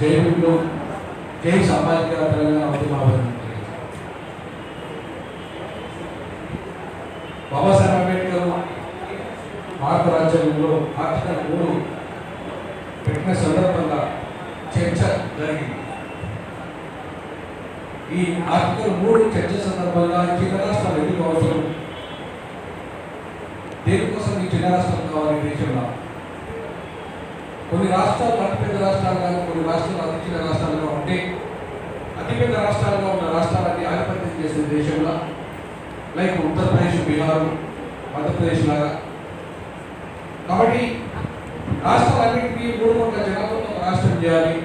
జై భీములు జై సామాజిక తెలంగాణ ఉద్యమాలను బాబాసాహెబ్ అంబేద్కర్ భారత రాజ్యాంగంలో ఆర్టికల్ మూడు పెట్టిన సందర్భంగా చర్చ జరిగింది. ఈ ఆర్టికల్ మూడు చర్చ సందర్భంగా చిన్న రాష్ట్రాలు ఎందుకు అవసరం? దేనికోసం ఈ చిన్న రాష్ట్రం కావాలి దేశంలో? కొన్ని రాష్ట్రాలు అతిపెద్ద రాష్ట్రాలుగా కొన్ని రాష్ట్రాలు అతిచిన్న రాష్ట్రాలుగా ఉంటే అతిపెద్ద రాష్ట్రాలుగా ఉన్న రాష్ట్రాలన్నీ ఆధిపత్యం చేసిన దేశంలో లైక్ ఉత్తరప్రదేశ్ బీహారు మధ్యప్రదేశ్ లాగా. కాబట్టి రాష్ట్రాలన్నింటినీ మూడు కోట్ల జనాభాతో రాష్ట్రం చేయాలి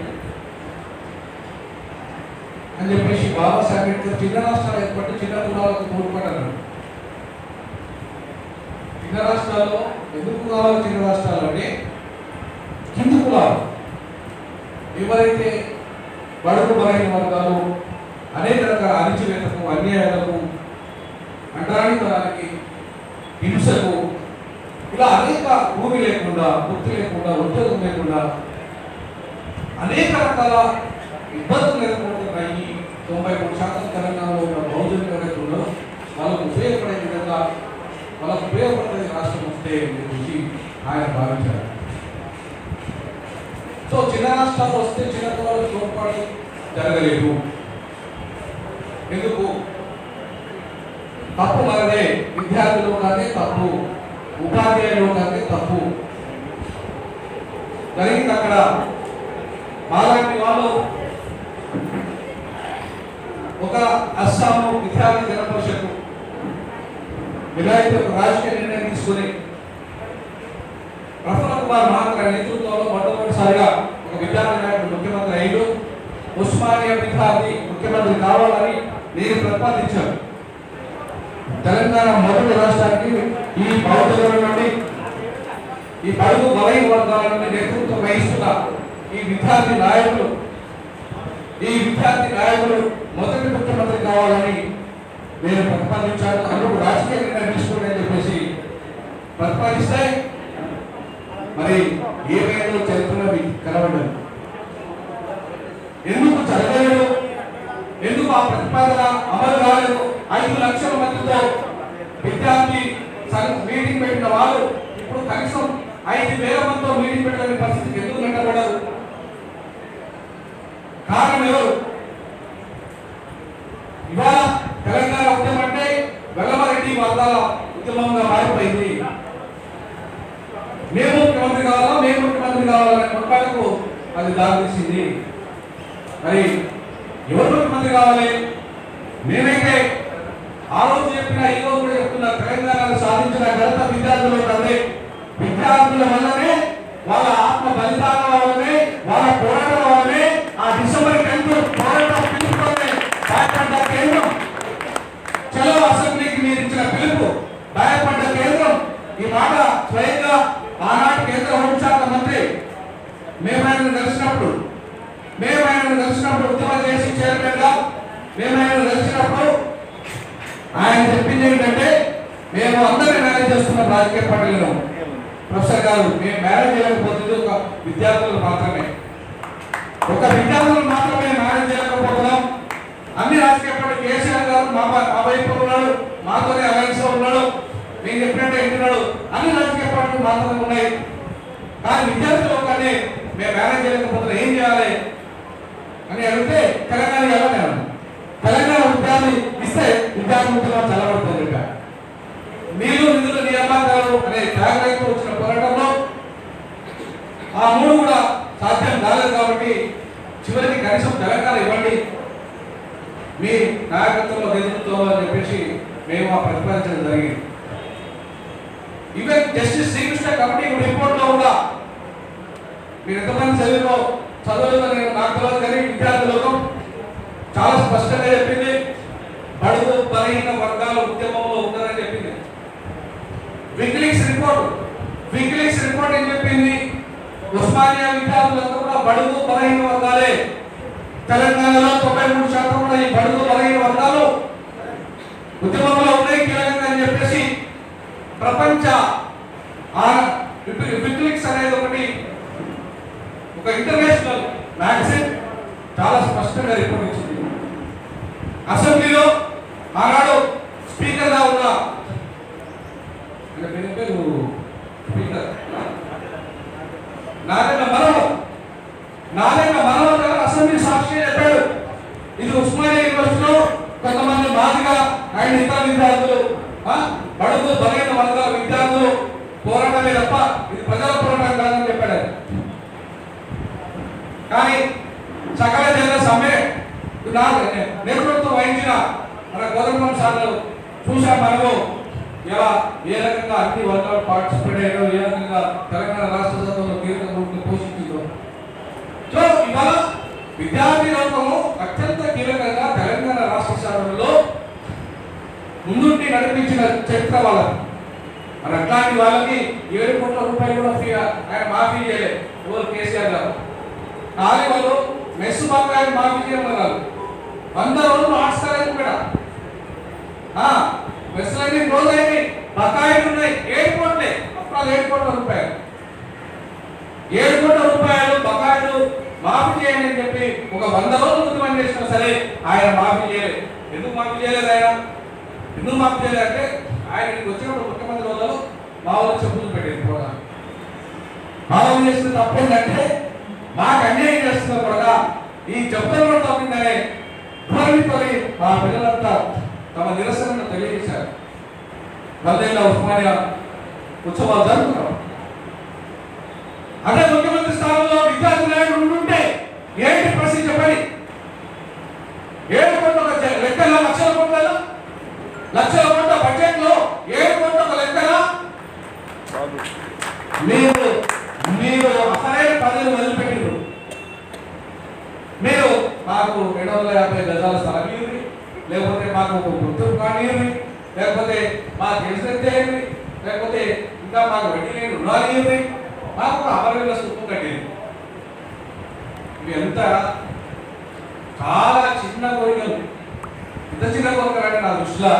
అని చెప్పేసి బాబాసాహెబ్ అంబేద్కర్ చిన్న రాష్ట్రాలు ఏర్పడి చిన్న కులాలకు తోడ్పడ్డారు. చిన్న రాష్ట్రాల్లో ఎందుకు కావాలి చిన్న రాష్ట్రాలు అంటే కులాలు ఎవరైతే బడుగు బలైన వర్గాలు అనేక రకాల అణిచివేతకు అన్యాయాలకు అంటరానితనానికి హింసకు ఇలా అనేక భూమి లేకుండా వృత్తి లేకుండా ఉద్యోగం లేకుండా అనేక రకాల ఇబ్బందులు ఎదుర్కొంటున్న తొంభై మూడు శాతం తెలంగాణలో ఉన్న బహుజన రైతుల్లో వాళ్ళకు ఉపయోగపడే విధంగా వాళ్ళకు ఉపయోగపడే రాష్ట్రం వస్తే ఆయన భావించారు. సో చిన్న రాష్ట్రాలు వస్తే చిన్న కులాలకు తోడ్పాటు జరగలేదు. ఎందుకు? తప్పు మనదే. విద్యార్థులు కానీ తప్పు. ఉపాధ్యాయులు కానీ తప్పు. జరిగింది అక్కడ. మాలాంటి వాళ్ళు ఒక అస్సాము విద్యార్థి జన పరిషత్తు వినాయకుడు ఒక రాజకీయ నిర్ణయం తీసుకుని ప్రఫుల్ల కుమార్ మహాత్మ మొట్టమొదటిసారిగా ఒక విద్యార్థి ముఖ్యమంత్రి అయ్యాడు. ఉస్మానియా విద్యార్థి ముఖ్యమంత్రి కావాలని నేను ప్రతిపాదించాను. తెలంగాణ మొదటి రాష్ట్రానికి ఈ బౌద్ధుల నుండి ఈ బడుగు బలైన వర్గాల నుండి నేతృత్వం వహిస్తున్న ఈ విద్యార్థి నాయకులు ఈ విద్యార్థి నాయకులు మొదటి ముఖ్యమంత్రి కావాలని నేను ప్రతిపాదించాను. అందుకు రాజకీయంగా నిర్ణయం అని చెప్పేసి ప్రతిపాదిస్తే మరి ఏమైనా చరిత్రలో మీకు కనబడ్డది ఎందుకు చదవలేదు ఎందుకు ఆ ప్రతిపాదన అమలు కాలేదు? ఐదు లక్షల మందితో విద్యార్థి మీటింగ్ పెట్టిన వాళ్ళు ఇప్పుడు కనీసం ఐదు వేల మందితో మీటింగ్ పెట్టలేని పరిస్థితికి ఎందుకు వెంటబడరు కారణం ఎవరు? ఇవాళ తెలంగాణ ఉద్యమం అంటే వెల్లమరెడ్డి వర్గాల ఉద్యమంగా మారిపోయింది. మేము ముఖ్యమంత్రి కావాలా? మేము ముఖ్యమంత్రి కావాలనే కొట్లాటకు అది దారితీసింది. మరి ఎవరు ముఖ్యమంత్రి కావాలి? మేమైతే ఆ రోజు చెప్పిన ఈ రోజు కూడా చెప్తున్నా తెలంగాణను సాధించిన ఘనత విద్యార్థులు ఉన్నది విద్యార్థుల వల్లనే వాళ్ళ ఆత్మ బలిదానం వల్లనే వాళ్ళ పోరాటం వల్లనే ఆ డిసెంబర్ టెన్త్ పోరాటం పిలుపుతోనే భయపడ్డ కేంద్రం. చలో అసెంబ్లీకి మీరు ఇచ్చిన పిలుపు భయపడ్డ కేంద్రం ఈ మాట స్వయంగా కేంద్ర హోంశాఖ మంత్రి మేము ఆయన కలిసినప్పుడు మేము ఆయన కలిసినప్పుడు ఉద్యమం చేసి చైర్మన్ మేము ఆయన కలిసినప్పుడు ఆయన చెప్పింది ఏంటంటే మేము అందరినీ మేనేజ్ చేస్తున్నాం రాజకీయ పార్టీలను. ప్రొఫెసర్ గారు మేము మేనేజ్ చేయకపోతుంది ఒక విద్యార్థులు మాత్రమే. ఒక విద్యార్థులు మాత్రమే మేనేజ్ చేయకపోతున్నాం. అన్ని రాజకీయ పార్టీ కేసీఆర్ గారు మా మా వైపు ఉన్నాడు మాతోనే అలయన్స్లో ఉన్నాడు నేను చెప్పినట్టే వింటున్నాడు. అన్ని రాజకీయ పార్టీలు మాత్రమే ఉన్నాయి. కానీ విద్యార్థులు కానీ మేము మేనేజ్ చేయలేకపోతున్నాం ఏం చేయాలి? అని అడిగితే తెలంగాణ ఎలా తెలంగాణ విద్యార్థి ఇస్తే విద్యార్థి చల్లబడుతుంది ఇక నీళ్ళు నిధులు నియామకాలు అనే త్యాగరైతు వచ్చిన పోరాటంలో ఆ మూడు కూడా సాధ్యం కాలేదు కాబట్టి చివరికి కనీసం తెలంగాణ ఇవ్వండి. మీ నాయకత్వంలో నేతృత్వంలో అని చెప్పేసి మేము ఆ ప్రతిపాదించడం జరిగింది. ఈవెన్ జస్టిస్ శ్రీకృష్ణ కమిటీ రిపోర్ట్లో కూడా మీరు ఎంతమంది చదివిలో చదువులో నేను నాకు తెలియదు కానీ విద్యార్థి లోకం చాలా స్పష్టంగా చెప్పింది. బడుగు బలహీన వర్గాల ఉద్యమంలో ఉందని చెప్పింది. వికిలీక్స్ రిపోర్ట్ వికిలీక్స్ రిపోర్ట్ ఏం చెప్పింది? ఉస్మానియా విద్యార్థులంతా కూడా బడుగు బలహీన వర్గాలే. తెలంగాణలో తొంభై మూడు శాతం కూడా ఈ బడుగు బలహీన వర్గాలు ఉద్యమంలో ఉన్నాయి కీలకంగా అని చెప్పేసి ప్రపంచ వికిలీక్స్ అనేది ఒకటి ఒక ఇంటర్నేషనల్ మ్యాగజైన్ చాలా స్పష్టంగా రిపోర్ట్ ఇచ్చింది. అసెంబ్లీలో ఆనాడు స్పీకర్గా ఉన్న పేరు స్పీకర్. నారాయణ మనోహర్. నారాయణ మనోహర్ గారు అసెంబ్లీ సాక్షి చెప్పాడు ఇది ఉస్మానియా యూనివర్సిటీలో కొంతమంది మాదిగా ఆయన ఇతర విద్యార్థులు బడుగు బలైన వర్గాల విద్యార్థులు పోరాటమే తప్ప ఇది ప్రజల పోరాటం కాదని చెప్పాడు ఆయన. కానీ సకల జన సమ్మె నా నేతృత్వం వహించిన మన గౌరవం సార్లు చూసాం మనము. ఇలా ఏ రకంగా అన్ని వర్గాలు పార్టిసిపేట్ అయ్యారో ఏ రకంగా తెలంగాణ రాష్ట్ర సభలో కీలక భూమిని పోషించిందో. సో ఇవాళ విద్యార్థి లోకము అత్యంత కీలకంగా తెలంగాణ రాష్ట్ర సభలో ముందుండి నడిపించిన చరిత్ర వాళ్ళకి మరి అట్లాంటి వాళ్ళకి ఏడు కోట్ల రూపాయలు కూడా ఫ్రీ ఆయన మాఫీ చేయలేదు ఎవరు కేసీఆర్ గారు. కానీ వాళ్ళు మెస్ బకాయిలు మాఫీ చేయమన్నారు. వంద రోజులు ఆడుస్తారు కూడా మెస్సులన్నీ రోజు అయింది బకాయిలు ఉన్నాయి ఏడు కోట్లే. అప్పుడు ఏడు కోట్ల రూపాయలు. ఏడు కోట్ల రూపాయలు బకాయిలు మాఫీ చేయండి అని చెప్పి ఒక వంద రోజులు ఉద్యమం చేసినా సరే ఆయన మాఫీ చేయలేదు. ఎందుకు మాఫీ చేయలేదు ఆయన? ఎందుకు మాఫీ చేయలేదు అంటే ఆయన ఇక్కడికి వచ్చినప్పుడు ముఖ్యమంత్రి రోజులు మా ఊరు చెప్పులు పెట్టేది ప్రోగ్రాం మా ఊరు చేసిన తప్పు ఏంటంటే మాకు అన్యాయం చేస్తున్న కూడా ఈ చెప్పులు కూడా తప్పిందనే ధోరణితో ఆ పిల్లలంతా తమ నిరసనను తెలియజేశారు. వందేళ్ళ ఉస్మానియా ఉత్సవాలు జరుపుకున్నాం. అదే ముఖ్యమంత్రి స్థానంలో విద్యార్థి నాయకుడు ఉంటే ఏంటి ప్రశ్న చెప్పండి ఏడు కోట్ల ఒక జ- లెక్కన లక్షల కోట్ల లక్షల కోట్ల బడ్జెట్లో ఏడు కోట్ల ఒక లెక్కన మీరు మీరు అసలైన పనులు మొదలుపెట్టారు మీరు మాకు రెండు వందల యాభై గజాల స్థలం ఇవ్వండి లేకపోతే మాకు ఒక గుర్తు కానివ్వండి. లేకపోతే మాకు తెలిసినట్టు లేకపోతే ఇంకా మాకు వడ్డీ లేని రుణాలు ఏమి మాకు ఒక అమరవీల స్థూపం కట్టేది. ఇవి ఎంత చాలా చిన్న కోరికలు. ఇంత చిన్న కోరికలు నా దృష్టిలో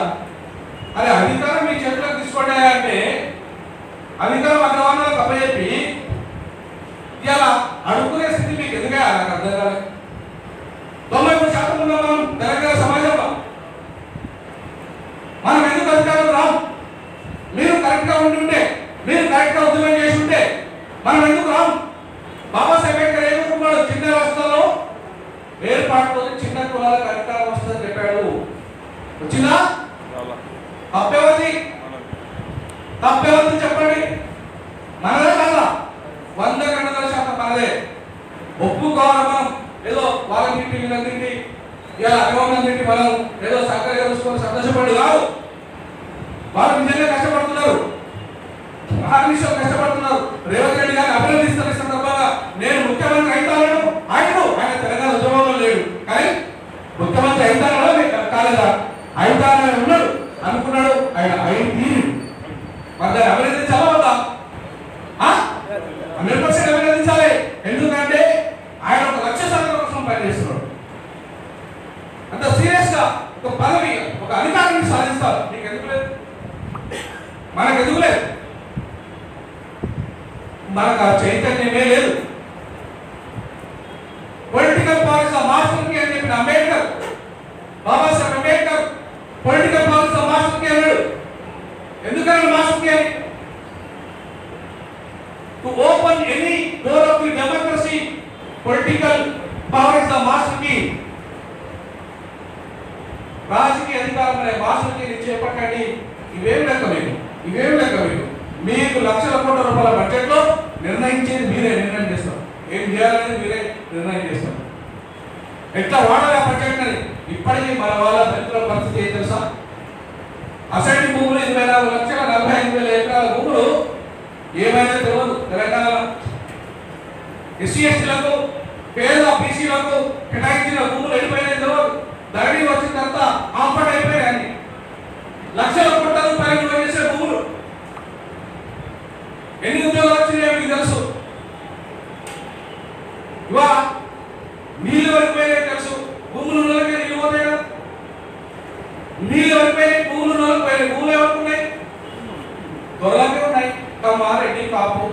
అది అధికారం మీ చేతిలోకి తీసుకోండి అంటే అధికారం అగ్రవర్ణాలకు అప్పచెప్పి ఇలా అడుక్కునే స్థితి మీకు ఎందుకే నాకు అర్థం కాలేదు తొంభై మూడు శాతం ఉన్నాం మనం తెలంగాణ సమాజంలో మనం ఎందుకు అధికారం రాం మీరు కరెక్ట్గా ఉండి ఉంటే మీరు కరెక్ట్గా ఉద్యమం చేసి ఉంటే మనం ఎందుకు రాం బాబాసాహెబ్ అంబేద్కర్ ఏమనుకున్నాడు చిన్న రాష్ట్రాల్లో ఏర్పాటుతో చిన్న కులాలకు అధికారం వస్తుందని చెప్పాడు. వచ్చిందా? తప్పేవది తప్పేవద్దు చెప్పండి. మనదే కదా? వంద గంటల శాతం మనదే. ఒప్పుకోవాలి మనం. ఏదో వాళ్ళని తిట్టి వీళ్ళని తిట్టి ఇలా అభిమానం తిట్టి మనం ఏదో సక్కగా చూసుకొని సంతోషపడి కాదు వాళ్ళు నిజంగా కష్టపడుతున్నారు. మహానిషం కష్టపడుతున్నారు. రేవంత్ రెడ్డి గారిని అభినందిస్తున్న ఈ సందర్భంగా నేను ముఖ్యమంత్రి అయితాను ఆయన ఆయన తెలంగాణ ఉద్యమంలో లేడు కానీ ముఖ్యమంత్రి అయితానో కాలేదా అయితానని ఉన్నాడు అనుకున్నాడు ఆయన అయి తీరు మరి దాన్ని అభినందించాలా వద్దా హండ్రెడ్ పర్సెంట్ అభినందించాలి ఎందుకంటే ఆయన ఒక లక్ష్య సాధన కోసం పనిచేస్తున్నాడు అంత సీరియస్గా ఒక పదవి ఒక అధికారాన్ని సాధిస్తారు నీకు ఎందుకు లేదు మనకు ఎందుకు లేదు మనకు ఆ చైతన్యమే లేదు పొలిటికల్ పాలిసీ మాస్టర్కి అని చెప్పిన Ambedkar Babasaheb Ambedkar political policy master key అన్నాడు ఎందుకని మాస్టర్కి అని to open any door of the democracy political power is the master key. రాజకీయ అధికారం అనే మాస్టర్కి చేపట్టండి ఇవేం లెక్క మీకు ఇవేం లెక్క మీకు మీకు లక్షల కోట్ల రూపాయల బడ్జెట్లో నిర్ణయించేది మీరే నిర్ణయం చేస్తారు. ఏం చేయాలనేది మీరే నిర్ణయం చేస్తారు. ఎట్లా వాడాలి ఆ బడ్జెట్ అని ఇప్పటికీ మన వాళ్ళ దళితుల పరిస్థితి ఏం తెలుసా? అసెంట్ భూములు ఇరవై నాలుగు లక్షల నలభై ఐదు వేల ఎకరాల భూములు ఏమైనా తెలియదు తెలంగాణలో. ఎస్సీ ఎస్టీలకు పేద బీసీలకు కేటాయించిన భూములు వెళ్ళిపోయినాయి తెలియదు ధరణి వచ్చిన తర్వాత ఆఫర్ అయిపోయాయి లక్షల కోట్ల రూపాయలు విలువ చేసే భూములు. ఎన్ని ఉద్యోగాలు వచ్చినాయో మీకు తెలుసు. ఇవా నీళ్ళు వెళ్ళిపోయినాయి తెలుసు. భూములు ఉన్నోళ్ళకే నీళ్ళు పోతాయి కదా. నీళ్ళు వరిపోయినాయి భూములు ఉన్నోళ్ళకి భూములు ఎవరికి ఉన్నాయి. దొరలకే ఉన్నాయి కమ్మ రెడ్డి పాపు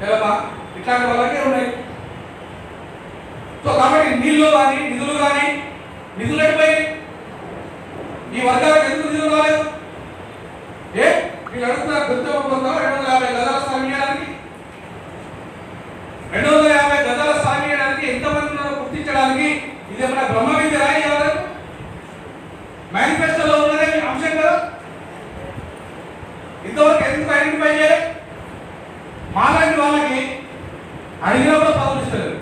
తెలమ ఇట్లాంటి వాళ్ళకి ఉన్నాయి సో కాబట్టి నీళ్ళు కానీ నిధులు కానీ ఈ వర్గాలకు ఎందుకు నిధులు రాలేదు? ఏ? వీళ్ళు అడుగుతున్నారు పెద్ద పొందాం రెండు వందల యాభై గదాల స్థానం ఇవ్వడానికి రెండు వందల యాభై గదాల స్థానం ఇవ్వడానికి ఎంతమంది ఉన్నారో గుర్తించడానికి ఇది ఏమైనా బ్రహ్మ విద్య రాయి ఎవరు మేనిఫెస్టోలో ఉన్నదే మీ అంశం కదా. ఇంతవరకు ఎందుకు ఐడెంటిఫై చేయాలి? మాలాంటి వాళ్ళకి అడిగినప్పుడు పదవులు ఇస్తారు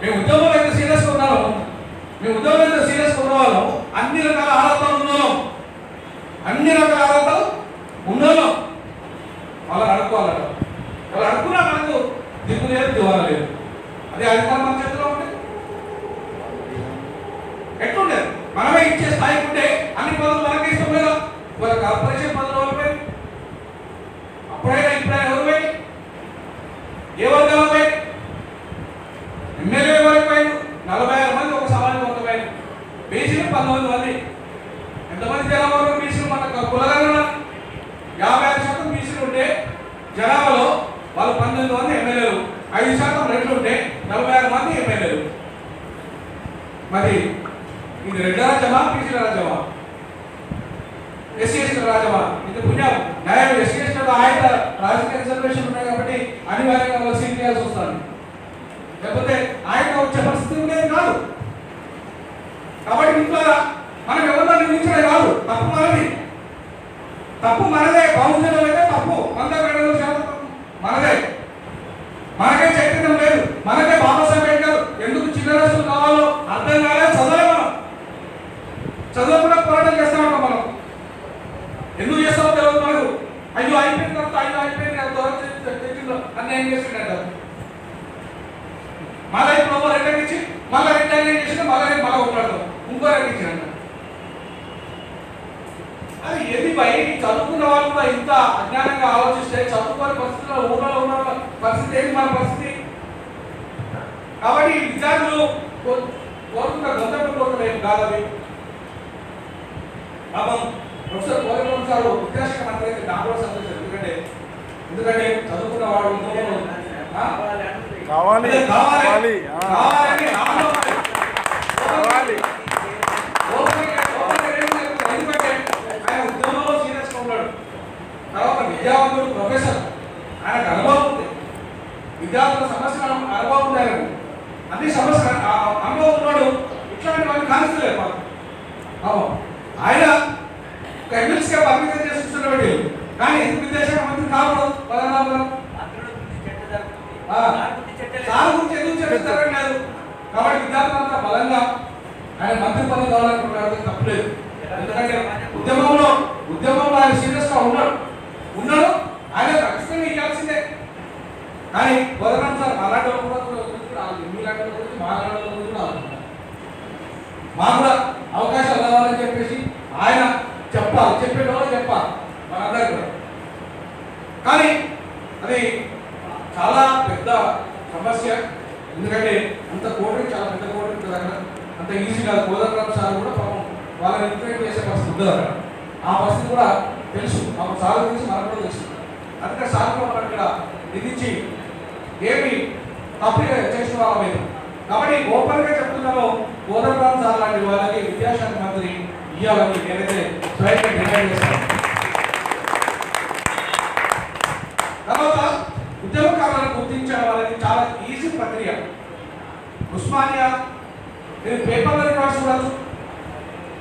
మేము ఉద్యోగం మీ ఉద్యోగం మీద సీరియస్ ఉన్న వాళ్ళం అన్ని రకాల ఆరాధాలు ఉన్నాం అన్ని రకాల ఆరాధాలు ఉన్నాం వాళ్ళని అడుక్కోవాలట. వాళ్ళు అడుక్కున్నా మనకు దిక్కు లేదు దివాలా లేదు. అదే అధికారం మన చేతిలో ఉంటే? ఎట్లుండేది? మనమే ఇచ్చే స్థాయికి ఉంటే అన్ని పదవులు మనకే ఇష్టం లేదా ఇవాళ కార్పొరేషన్ పదవులు ఎవరు అప్పుడైనా ఇప్పుడైనా ఎవరు ఏ వర్గాలపై ఎమ్మెల్యే వరకు పోయి నలభై ఆరు మంది ఒక సమాజం ఒక పోయి బీసీలు మళ్ళీ ఎంతమంది జనాభాలో బీసీలు మన కులగన యాభై ఐదు శాతం బీసీలు ఉంటే జనాభాలో వాళ్ళు పంతొమ్మిది మంది ఎమ్మెల్యేలు ఐదు శాతం రెడ్లు ఉంటే నలభై ఆరు మంది ఎమ్మెల్యేలు. మరి ఇది రెడ్ల రాజ్యమా బీసీల రాజ్యమా? ఎస్సీ ఎస్టీ రాజమా ఇది పుణ్యం. న్యాయం ఎస్సీ ఎస్టీ ఆయన రాజకీయ రిజర్వేషన్ ఉన్నాయి కాబట్టి అనివార్యంగా వాళ్ళు సీట్ చేయాల్సి వస్తుంది. లేకపోతే ఆయన వచ్చే పరిస్థితి ఉండేది కాదు. కాబట్టి మిత్రులారా మనం ఎవరిలో నిందించడం కాదు. తప్పు మనది. తప్పు మనదే. బహుజనం అయితే తప్పు. వంద రెండు శాతం మనదే. మనకే చైతన్యం లేదు. మనకే బాబాసాహెబ్ అంబేద్కర్ ఎందుకు చిన్న రాష్ట్రం కావాలో అర్థం కాలే. చదవలే మనం. చదవకుండా పోరాటం చేస్తా మనం. ఎందుకు చేస్తామో తెలియదు మనకు. అయ్యో అయిపోయిన తర్వాత అయ్యో అయిపోయింది కదా. దూరం తెచ్చిందో అన్న ఏం చేసిండట మళ్ళీ ఇప్పుడు రిటర్న్ ఇచ్చి మళ్ళీ రిటర్న్ చేసి మళ్ళీ మళ్ళీ కొట్లాడతాం ఇంకో రిటర్న్ ఇచ్చిండ అది ఏది భయ? చదువుకున్న వాళ్ళు కూడా ఇంత అజ్ఞానంగా ఆలోచిస్తే చదువుకోని పరిస్థితుల్లో ఊళ్ళో ఉన్న పరిస్థితి ఏంటి మన పరిస్థితి? కాబట్టి విద్యార్థులు కోరుకున్న గంధపు కోరుకునేది కాదు అవి పాపం ప్రొఫెసర్ కోరికం సార్ విద్యాశాఖ మంత్రి అయితే నాకు సంతోషం ఎందుకంటే ఎందుకంటే చదువుకున్న వాడు? కావాలి. కావాలి. కావాలి ఆ. కావాలని నాలో ఉంది. కావాలి ఓపెన్- ఓపెన్ ఏం లేదు. ఎందుకంటే ఆయన ఉద్యోగంలో సీరియస్గా ఉన్నాడు తర్వాత విద్యావంతుడు ప్రొఫెసర్ ఆయనకు అనుభవం ఉంది విద్యార్థుల సమస్యల అనుభవం ఉంది ఆయనకు అన్ని సమస్యలు అనుభవం ఉన్నాడు ఇట్లాంటి వాళ్ళు కానిస్తలేదు పాపం. ఆయన ఒక ఎమ్మెల్సీగా పరిమితం చేసి కూర్చున్నవాడు కానీ ఎందుకు విద్యాశాఖ మంత్రి కావడం పదనాభం సార్ గురించి ఎందుకు చర్చిస్తారని లేదు? కాబట్టి విద్యార్థులంతా బలంగా ఆయన మంత్రి పదవి కావాలనుకుంటున్నారు. తప్పలేదు. ఎందుకంటే ఉద్యమంలో ఉద్యమంలో ఆయన సీరియస్గా ఉన్నాడు. ఉన్నారు ఆయన ఖచ్చితంగా ఇవ్వాల్సిందే కానీ వదనం సార్ అలాంటి వాళ్ళ మీలాంటి వాళ్ళ మా కూడా అవకాశాలు రావాలని చెప్పేసి ఆయన చెప్పాలి. చెప్పేటోళ్ళు చెప్పాలి. మనందరికీ కూడా. కానీ అది చాలా పెద్ద సమస్య. ఎందుకంటే అంత కోటి చాలా పెద్ద కోటి ఉంటుంది అక్కడ. అంత ఈజీ కాదు. కోదండరామ్ సార్ కూడా పాపం వాళ్ళని ఇంప్లిమెంట్ చేసే పరిస్థితి ఉండదు అక్కడ. ఆ పరిస్థితి కూడా తెలుసు. మాకు సార్ గురించి మనకు కూడా తెలుసు. అందుకే సార్ కూడా ఇక్కడ విధించి ఏమి తప్పు చేసిన వాళ్ళమైంది కాబట్టి ఓపెన్గా చెప్తున్నారో చెప్తున్నామో కోదండరామ్ సార్ లాంటి వాళ్ళకి విద్యాశాఖ మంత్రి ఇవ్వాలని నేనైతే స్వయంగా డిమాండ్ చేస్తాను. తర్వాత ఉద్యమకారులను గుర్తించడం అనేది చాలా ఈజీ ప్రక్రియ. ఉస్మానియా మీరు పేపర్లను కూడా చూడొచ్చు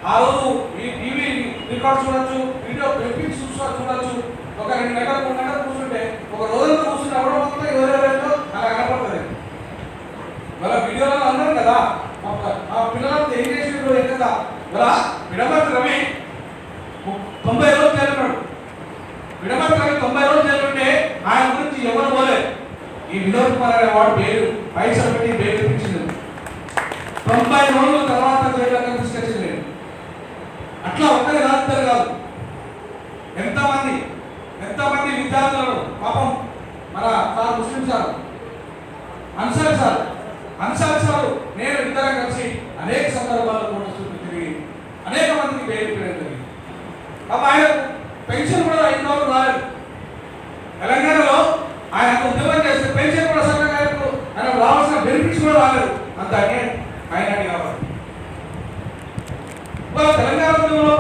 ఆ రోజు ఈ టీవీ రికార్డ్ చూడొచ్చు వీడియో క్లిప్పింగ్స్ చూసా చూడొచ్చు. ఒక రెండు గంటలు మూడు గంటలు కూర్చుంటే ఒక రోజంతా కూర్చుంటే ఎవరో మొత్తం ఎవరెవరైతే అలా కనపడుతుంది వాళ్ళ వీడియోలో అన్నారు కదా? మా- మా పిల్లలంతా ఏం చేసిండ్రు ఏం కదా? వాళ్ళ విడమర్తి రవి తొంభై రోజులు చేరున్నాడు విడమర్తి రవి తొంభై రోజులు చేరుంటే ఆయన గురించి ఎవరు పోలేదు. ఈ వినోద్ కుమార్ అనే వాడు పేరు పైసలు పెట్టి పేరు తెప్పించింది. తొంభై రోజుల తర్వాత జైల్లోకి తీసుకొచ్చింది. అట్లా ఒక్కరి రాస్తారు కాదు. ఎంతమంది ఎంతమంది విద్యార్థులను పాపం మన sir Muslim sir Ansar sir Ansar sir నేను ఇద్దరం కలిసి అనేక సందర్భాల్లో కూడా చుట్టూ తిరిగి అనేక మందికి పేరు పెట్టడం జరిగింది. ఆయన పెన్షన్ కూడా ఇంతవరకు రాలేదు. తెలంగాణలో ఆయన అంత ఉద్యోగం చేస్తే పెన్షన్ కూడా సరిగ్గా ఆయనకు రావాల్సిన బెనిఫిట్స్ కూడా రాలేదు. అంత అన్యాయం ఆయన కాబట్టి ఇవాళ తెలంగాణ ఉద్యమంలో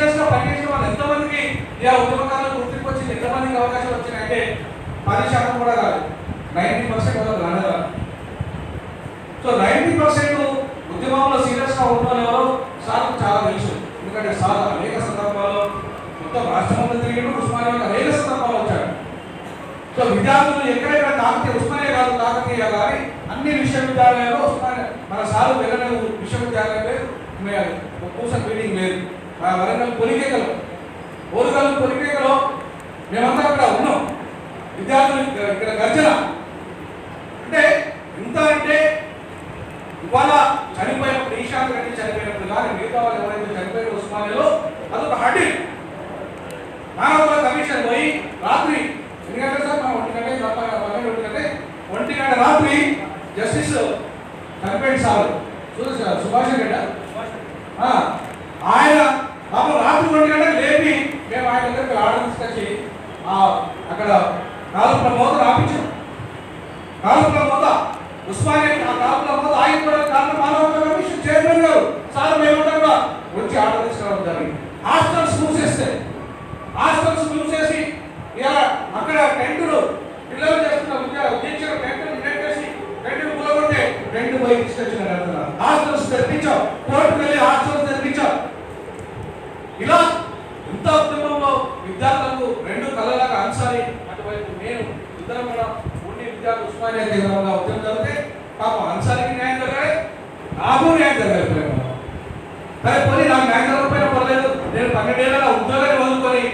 టీచర్స్గా పనిచేసిన వాళ్ళు ఎంతమందికి ఇలా ఉద్యమకాలంలో గుర్తింపు వచ్చింది ఎంతమందికి అవకాశాలు వచ్చినాయంటే పది శాతం కూడా కాదు. నైన్టీ పర్సెంట్ కూడా రానే సో నైన్టీ పర్సెంట్ ఉద్యమంలో సీరియస్గా ఉన్న వాళ్ళు ఎవరో సార్ చాలా తెలుసు. ఎందుకంటే సార్ అనేక సందర్భాల్లో మొత్తం రాష్ట్రంలో తిరిగి ఉస్మానియా అనేక సందర్భాలు వచ్చాడు. సో విద్యార్థులు ఎక్కడెక్కడ తాకితే ఉస్మానియా కాదు తాకతీయ కానీ అన్ని విశ్వవిద్యాలయాల్లో ఉస్మానియా మన సార్ వెళ్ళలేదు విశ్వవిద్యాలయం లేదు మే- కూర్చొని మీటింగ్ లేదు. ఆ వరంగల్ పొలికేకలో. ఓరుగల్ పొలికేకలో. మేమంతా అక్కడ ఉన్నాం. విద్యార్థులు ఇక్కడ గర్జన. అంటే ఇంత అంటే ఇవాళ చనిపోయినప్పుడు ఈశాంత్ రెడ్డి చనిపోయినప్పుడు కానీ మిగతా వాళ్ళు ఎవరైతే చనిపోయిన ఉస్మానియాలో అదొక హడిల్ మానవ కమిషన్ పోయి రాత్రి ఎన్ని సార్? మనం ఒంటి గంటే తప్ప పన్నెండు ఒంటి గంటే ఒంటి గంట రాత్రి జస్టిస్ చనిపోయిన సార్. చూడు సుభాష్ రెడ్డి ఆయన పాపం రాత్రి రెండు గంటకు లేపి మేము ఆయన దగ్గరికి ఆర్డర్ తీసుకొచ్చి అక్కడ కాలుపుల మోత రాపించాం. కాలుపుల మోత ఉస్మానియా ఆ కాలుపుల మోత ఆగిపోవడానికి కారణం మానవ కమిషన్ చైర్మన్ గారు. సార్ మేము కూడా వచ్చి ఆర్డర్ తీసుకురావడం జరిగింది. హాస్టల్స్ మూసేస్తే హాస్టల్స్ మూసేసి ఇలా అక్కడ టెంటులు పిల్లలు చేస్తున్న విద్యా టీచర్ టెంటులు నెట్టేసి టెంటులు కూలగొట్టే టెంట్ పోయి తీసుకొచ్చిన అంటున్నారు హాస్టల్స్ తెప్పించాం కోర్టుకు వెళ్ళి హాస్టల్స్ తెప్పించాం ఇలా ఇంత ఉద్యమంలో విద్యార్థులకు రెండు కళ్ళలాగా అన్సారి అటువైపు నేను ఇద్దరం కూడా ఉండి విద్యార్థులు ఉస్మానియా కేంద్రంగా ఉద్యమం జరిగితే పాపం అన్సారికి న్యాయం జరగాలి నాకు న్యాయం జరగాలి ప్రేమ సరే పోనీ నాకు న్యాయం జరగకపోయినా పర్లేదు నేను పన్నెండేళ్ళ ఉద్యోగాన్ని వదులుకొని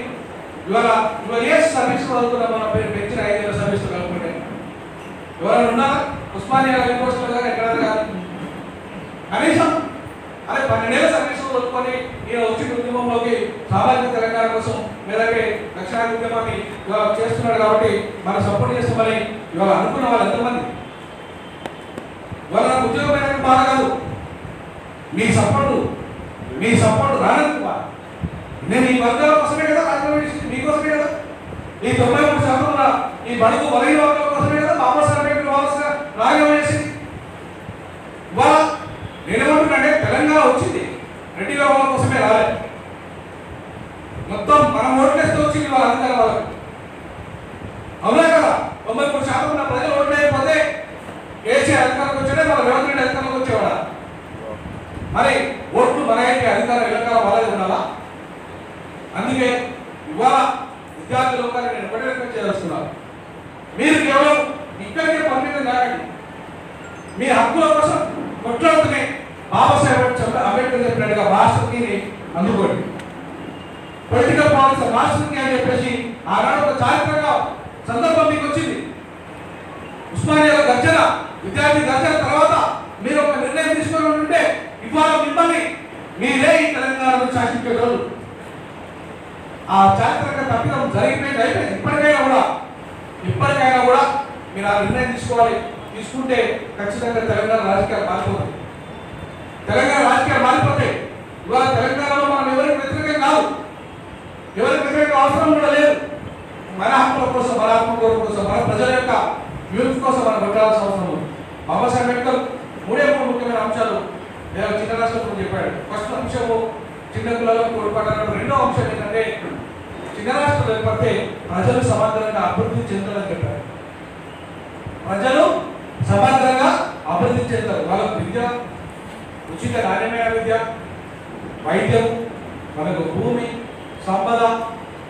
ఇవాళ ఇవాళ ఏ సర్వీస్ వదులుకున్నా మన పేరు పెంచిన ఐదేళ్ళ సర్వీస్ కలుపుకుంటే ఎవరైనా ఉన్నారా ఉస్మానియా యూనివర్సిటీలో కానీ ఎక్కడ కాదు కనీసం అదే పన్నెండేళ్ళ సర్వీస్ వదులుకొని ఈయన వచ్చిన ఉద్యమంలోకి సామాజిక తెలంగాణ కోసం మీదకే దక్షిణాది ఉద్యమాన్ని ఇవాళ చేస్తున్నాడు కాబట్టి మనం సపోర్ట్ చేస్తామని ఇవాళ అనుకున్న వాళ్ళు ఎంతమంది? ఇవాళ నాకు ఉద్యోగం అయినందుకు బాధ కాదు. మీ సపోర్టు మీ సపోర్ట్ రానందుకు నేను ఈ వర్గాల కోసమే కదా రాజకీయ మీకోసమే కదా? ఈ తొంభై మూడు శాతం ఈ బడుగు వలయ వర్గాల కోసమే కదా బాబాసాహెబ్ అంబేద్కర్ వారసుగా రాజీనామా చేసి ఇవాళ నేనేమంటున్నానంటే తెలంగాణ వచ్చింది. రెడ్డి వాళ్ళ కోసమే రాలేదు మొత్తం మనం ఓట్లేస్తే వచ్చింది వాళ్ళ అధికారం వాళ్ళకి? అవునా కదా? తొంభై మూడు శాతం ఉన్న ప్రజలు ఓట్లు వేయకపోతే కేసీఆర్ అధికారంకి వచ్చాడే మన రేవంత్ రెడ్డి అధికారంలోకి వచ్చేవాడా? మరి ఓట్లు మన ఏంటి అధికారం ఇళ్ళకాలం వాళ్ళే ఉండాలా అందుకే ఇవాళ విద్యార్థి లోకాన్ని నేను ఒకటే రిక్వెస్ట్ చేస్తున్నాను మీరు కేవలం ఇక్కడికే పరిమితం కాకండి. మీ హక్కుల కోసం కొట్లాడుతూనే బాబాసాహెబ్ అంబేద్కర్ చెప్పినట్టుగా మాస్టర్కి అందుకోండి. పొలిటికల్ పాలసీ మాస్టర్కి అని చెప్పేసి ఆనాడు ఒక చారిత్రక సందర్భం మీకు వచ్చింది. ఉస్మానియాలో గర్జన విద్యార్థి గర్జన తర్వాత మీరు ఒక నిర్ణయం తీసుకొని ఉంటే ఇవాళ మిమ్మల్ని మీరే ఈ తెలంగాణను శాసించే ఆ చారిత్రక తప్పిదం జరిగిపోయింది అయిపోయింది. ఇప్పటికైనా కూడా ఇప్పటికైనా కూడా మీరు ఆ నిర్ణయం తీసుకోవాలి. తీసుకుంటే ఖచ్చితంగా తెలంగాణ రాజకీయాలు మారిపోతాయి. తెలంగాణ రాజకీయాలు మారిపోతాయి. ఇవాళ తెలంగాణలో మనం ఎవరికి వ్యతిరేకం కాదు. ఎవరికి వ్యతిరేకం అవసరం కూడా లేదు. మన హక్కుల కోసం మన హక్కుల కోసం మన ప్రజల యొక్క యూత్ కోసం మనం పెట్టాల్సిన అవసరం ఉంది. బాబాసాహెబ్ అంబేద్కర్ మూడే మూడు ముఖ్యమైన అంశాలు నేను చిన్న రాష్ట్రం చెప్పాడు. ఫస్ట్ అంశము చిన్న కులాలకు తోడ్పడాలి రెండో అంశం ఏంటంటే చిన్న రాష్ట్రం ఏర్పడితే ప్రజలు సమాంతరంగా అభివృద్ధి చెందాలని చెప్పారు. ప్రజలు సమాంతరంగా అభివృద్ధి చెందారు. వాళ్ళకు విద్య ఉచిత నాణ్యమైన విద్య వైద్యం మనకు భూమి సంపద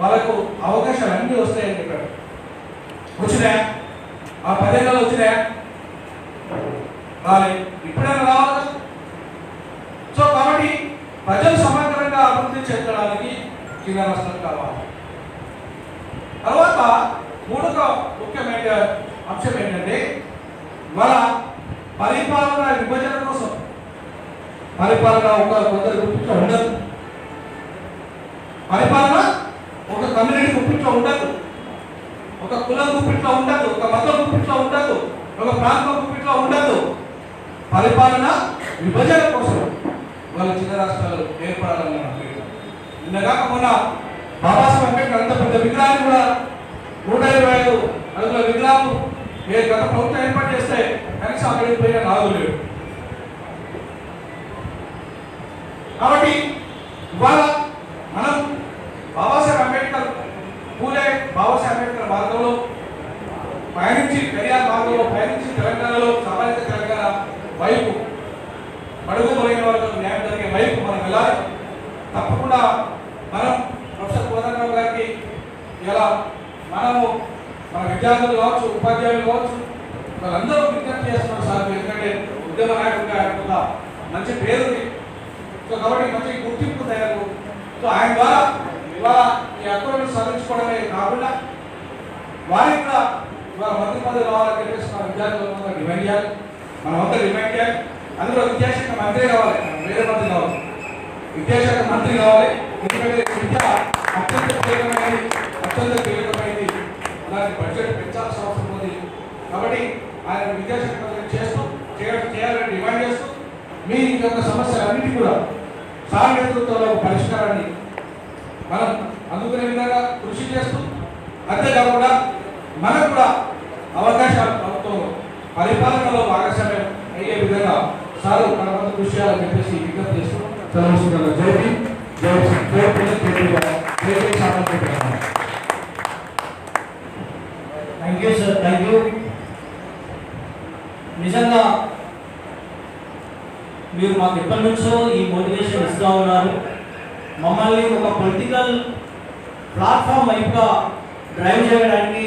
వాళ్ళకు అవకాశాలు అన్నీ వస్తాయని చెప్పాడు. వచ్చినా ఆ పదేళ్ళలో వచ్చినా రాలే. ఇప్పుడైనా రావాలి? సో కాబట్టి ప్రజలు సమగ్రంగా అభివృద్ధి చెందడానికి జిల్లా రాష్ట్రం కావాలి. తర్వాత మూడవ ముఖ్యమైన అంశం ఏంటంటే మన పరిపాలన విభజన కోసం పరిపాలన ఒక కొందరు గుర్తించ ఉండదు. పరిపాలన కమ్యూనిటీ గుప్పిట్లో ఉండదు. ఒక కులం గుప్పిట్లో ఉండదు ఒక మతం గుప్పిట్లో ఉండదు ఒక ప్రాంతం గుప్పిట్లో ఉండదు. పరిపాలన విభజన కోసం వాళ్ళ చిన్న రాష్ట్రాలు ఏర్పడాలని నా కోరిక. మొన్న బాబాసాహెబ్ అంబేద్కర్ అంత పెద్ద విగ్రహాన్ని కూడా నూట ఇరవై ఐదు అడుగుల విగ్రహం ఏ గత ప్రభుత్వం ఏర్పాటు చేస్తే కనీసం అక్కడికి పోయిన నాలుగు లేడు. కాబట్టి ఇవాళ మనం బాబాసాహెబ్ అంబేద్కర్ పూలే బాబాసాహెబ్ అంబేద్కర్ మార్గంలో పయనించి పెరియార్ మార్గంలో పయనించి తెలంగాణలో సమాజిక తెలంగాణ వైపు అడుగు మొదలైన వాళ్ళకు న్యాయం జరిగే వైపు మనం వెళ్ళాలి. తప్పకుండా మనం ప్రొఫెసర్ కోదండరావు గారికి ఇలా మనము మన విద్యార్థులు కావచ్చు ఉపాధ్యాయులు కావచ్చు వాళ్ళందరూ విజ్ఞప్తి చేస్తున్నారు సార్. ఎందుకంటే ఉద్యమ నాయకుడిగా ఆయన మంచి పేరు ఉంది సో కాబట్టి మంచి గుర్తింపు తయారు. సో ఆయన ద్వారా ఇవాళ ఈ హక్కులను సాధించుకోవడమే కాకుండా వారికి కూడా ఇవాళ మంది పదవి రావాలని చెప్పేసి మన విద్యార్థులు డిమాండ్ చేయాలి. మనం అంతా డిమాండ్ చేయాలి. అందులో విద్యాశాఖ మంత్రి కావాలి. వేరే మంత్రి కావాలి. విద్యాశాఖ మంత్రి కావాలి. ఎందుకంటే విద్య అత్యంత కీలకమైనది అత్యంత కీలకమైనది. అలాంటి బడ్జెట్ పెంచాల్సిన అవసరం ఉంది. కాబట్టి ఆయన విద్యాశాఖ మంత్రి చేస్తూ చేయాలని డిమాండ్ చేస్తూ మీ యొక్క సమస్యలన్నిటి కూడా సార్ నేతృత్వంలో పరిష్కారాన్ని మనం అందుకునే విధంగా కృషి చేస్తూ అంతేకాకుండా మనకు కూడా అవకాశాలు ప్రభుత్వం పరిపాలనలో భాగస్వామ్యం అయ్యే విధంగా సారు మన వద్ద కృషి చేయాలని చెప్పేసి విజ్ఞప్తి చేస్తున్నాం సెలవుస్తున్నాను జై thank you sir thank you నిజంగా మీరు మాకు ఎప్పటి నుంచో ఈ మోటివేషన్ ఇస్తూ ఉన్నారు. మమ్మల్ని ఒక పొలిటికల్ ప్లాట్ఫామ్ వైపుగా డ్రైవ్ చేయడానికి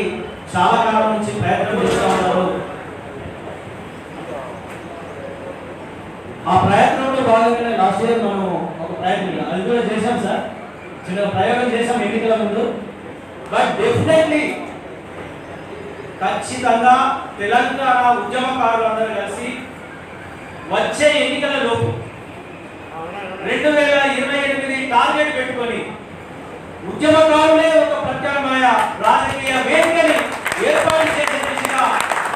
చాలా కాలం నుంచి ప్రయత్నం చేస్తూ ఉన్నారు. ఆ ప్రయత్నంలో భాగంగానే లాస్ట్ ఇయర్ మనం ఒక ప్రయత్నం అది కూడా చేశాం సార్. చిన్న ప్రయోగం చేశాం ఎన్నికల ముందు. బట్ డెఫినెట్లీ ఖచ్చితంగా తెలంగాణ ఉద్యమకారులందరూ కలిసి వచ్చే ఎన్నికల లోపు రెండు వేల ఇరవై ఎనిమిది టార్గెట్ పెట్టుకొని ఉద్యమకారులే ఒక ప్రత్యామ్నాయ రాజకీయ వేదికని ఏర్పాటు చేసే దిశగా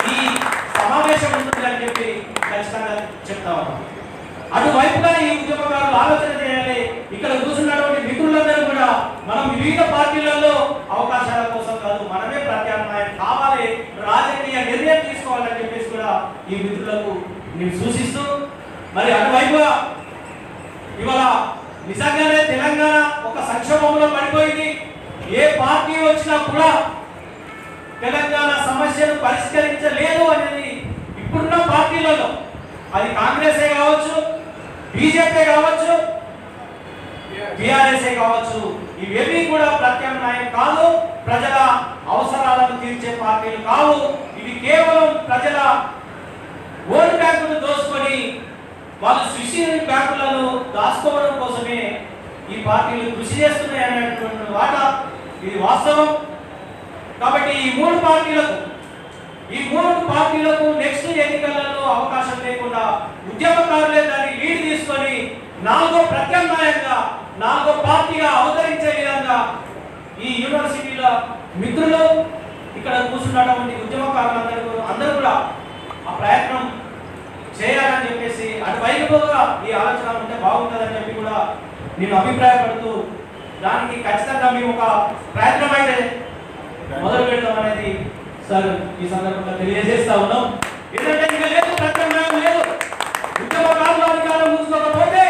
ఈ సమావేశం ఉంటుందని చెప్పి ఖచ్చితంగా చెప్తా ఉన్నాం. అటువైపుగా ఈ ఉద్యమకారులు ఆలోచన చేయాలి. ఇక్కడ కూర్చున్నటువంటి మిత్రులందరూ కూడా మనం వివిధ పార్టీలలో అవకాశాల కోసం కాదు మనమే ప్రత్యామ్నాయం కావాలి రాజకీయ నిర్ణయం తీసుకోవాలని చెప్పేసి కూడా ఈ మిత్రులకు నేను సూచిస్తూ మరి అటువైపుగా నిజంగానే తెలంగాణ ఒక సంక్షోభంలో పడిపోయింది. ఏ పార్టీ వచ్చినా కూడా తెలంగాణ సమస్యను పరిష్కరించలేదు అనేది ఇప్పుడున్న పార్టీలలో. అది కాంగ్రెసే కావచ్చు బీజేపీ కావచ్చు టీఆర్ఎస్ఏ కావచ్చు ఇవేమీ కూడా ప్రత్యామ్నాయం కాదు. ప్రజల అవసరాలను తీర్చే పార్టీలు కావు. ఇవి కేవలం ప్రజల ఓటు బ్యాంకును దోసుకొని వాళ్ళు స్విషియన్ బ్యాంకులను దాచుకోవడం కోసమే ఈ పార్టీలు కృషి చేస్తున్నాయి అనేటువంటి మాట ఇది వాస్తవం. కాబట్టి ఈ మూడు పార్టీలకు ఈ మూడు పార్టీలకు నెక్స్ట్ ఎన్నికలలో అవకాశం లేకుండా ఉద్యమకారులే దాన్ని లీడ్ తీసుకొని నాలుగో ప్రత్యామ్నాయంగా నాలుగో పార్టీగా అవతరించే విధంగా ఈ యూనివర్సిటీల మిత్రులు ఇక్కడ కూర్చున్నటువంటి ఉద్యమకారులందరూ అందరూ కూడా ఆ ప్రయత్నం చేయాలని చెప్పేసి అటు వైపుగా ఈ ఆలోచన ఉంటే బాగుంటుందని చెప్పి కూడా నేను అభిప్రాయపడుతూ దానికి ఖచ్చితంగా మేము ఒక ప్రయత్నం అయితే మొదలు పెడతాం అనేది సార్ ఈ సందర్భంగా తెలియజేస్తా ఉన్నాం. ఎందుకంటే లేదు ప్రత్యామ్నాయం లేదు. ఉద్యమకారులు అధికారం ఉంచుకోకపోతే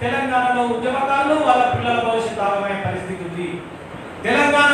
తెలంగాణలో ఉద్యమకారులు వాళ్ళ పిల్లల భవిష్యత్తు ఆగమయ్యే పరిస్థితి ఉంది. తెలంగాణలో